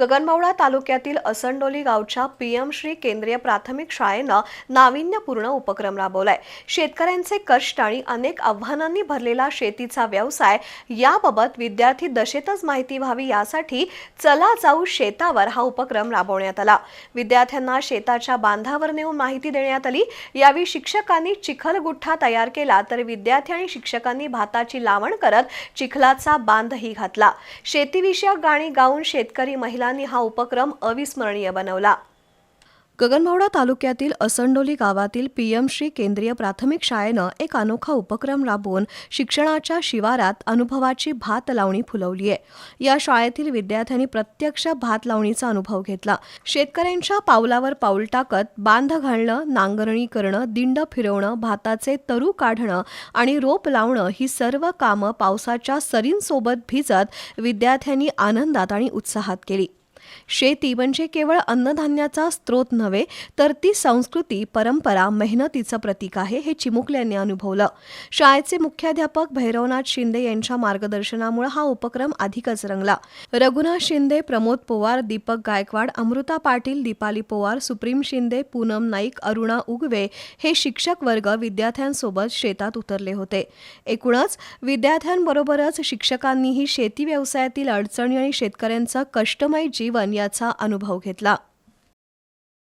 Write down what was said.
गगनबावडा तालुक्यातील असंडोली गावच्या पीएम श्री केंद्रीय प्राथमिक शाळेनं नाविन्यपूर्ण उपक्रम राबवलाय. शेतकऱ्यांचे कष्ट आणि अनेक आव्हानांनी भरलेला शेतीचा व्यवसाय याबाबत विद्यार्थी दशेतच माहिती व्हावी यासाठी चला जाऊ शेतावर हा उपक्रम राबवण्यात आला. विद्यार्थ्यांना शेताच्या बांधावर नेऊन माहिती देण्यात आली. यावेळी शिक्षकांनी चिखलगुठ्ठा तयार केला तर विद्यार्थी आणि शिक्षकांनी भाताची लावण करत चिखलाचा बांधही घातला. शेतीविषयक गाणी गाऊन शेतकरी महिला महिलांनी हा उपक्रम अविस्मरणीय बनवला. गगनबावडा तालुक्यातील असंडोली गावातील पीएम श्री केंद्रीय प्राथमिक शाळेनं एक अनोखा उपक्रम राबवून शिक्षणाच्या शिवारात अनुभवाची भात लावणी फुलवली आहे. या शाळेतील विद्यार्थ्यांनी प्रत्यक्ष भात लावणीचा अनुभव घेतला. शेतकऱ्यांच्या पावलावर पाऊल टाकत बांध घालणं नांगरणी करणं दिंड फिरवणं भाताचे तरू काढणं आणि रोप लावणं ही सर्व कामं पावसाच्या सरींसोबत भिजत विद्यार्थ्यांनी आनंदात आणि उत्साहात केली. शेती म्हणजे केवळ अन्नधान्याचा स्रोत नव्हे तर ती संस्कृती परंपरा मेहनतीचं प्रतीक आहे हे चिमुकल्यांनी अनुभवलं. शाळेचे मुख्याध्यापक भैरवनाथ शिंदे यांच्या मार्गदर्शनामुळे हा उपक्रम अधिकच रंगला. रघुनाथ शिंदे प्रमोद पोवार दीपक गायकवाड अमृता पाटील दीपाली पोवार सुप्रीम शिंदे पूनम नाईक अरुणा उगवे हे शिक्षक वर्ग विद्यार्थ्यांसोबत शेतात उतरले होते. एकूणच विद्यार्थ्यांबरोबरच शिक्षकांनीही शेती व्यवसायातील अडचणी आणि शेतकऱ्यांचं कष्टमय जीवन याचा अनुभव घेतला.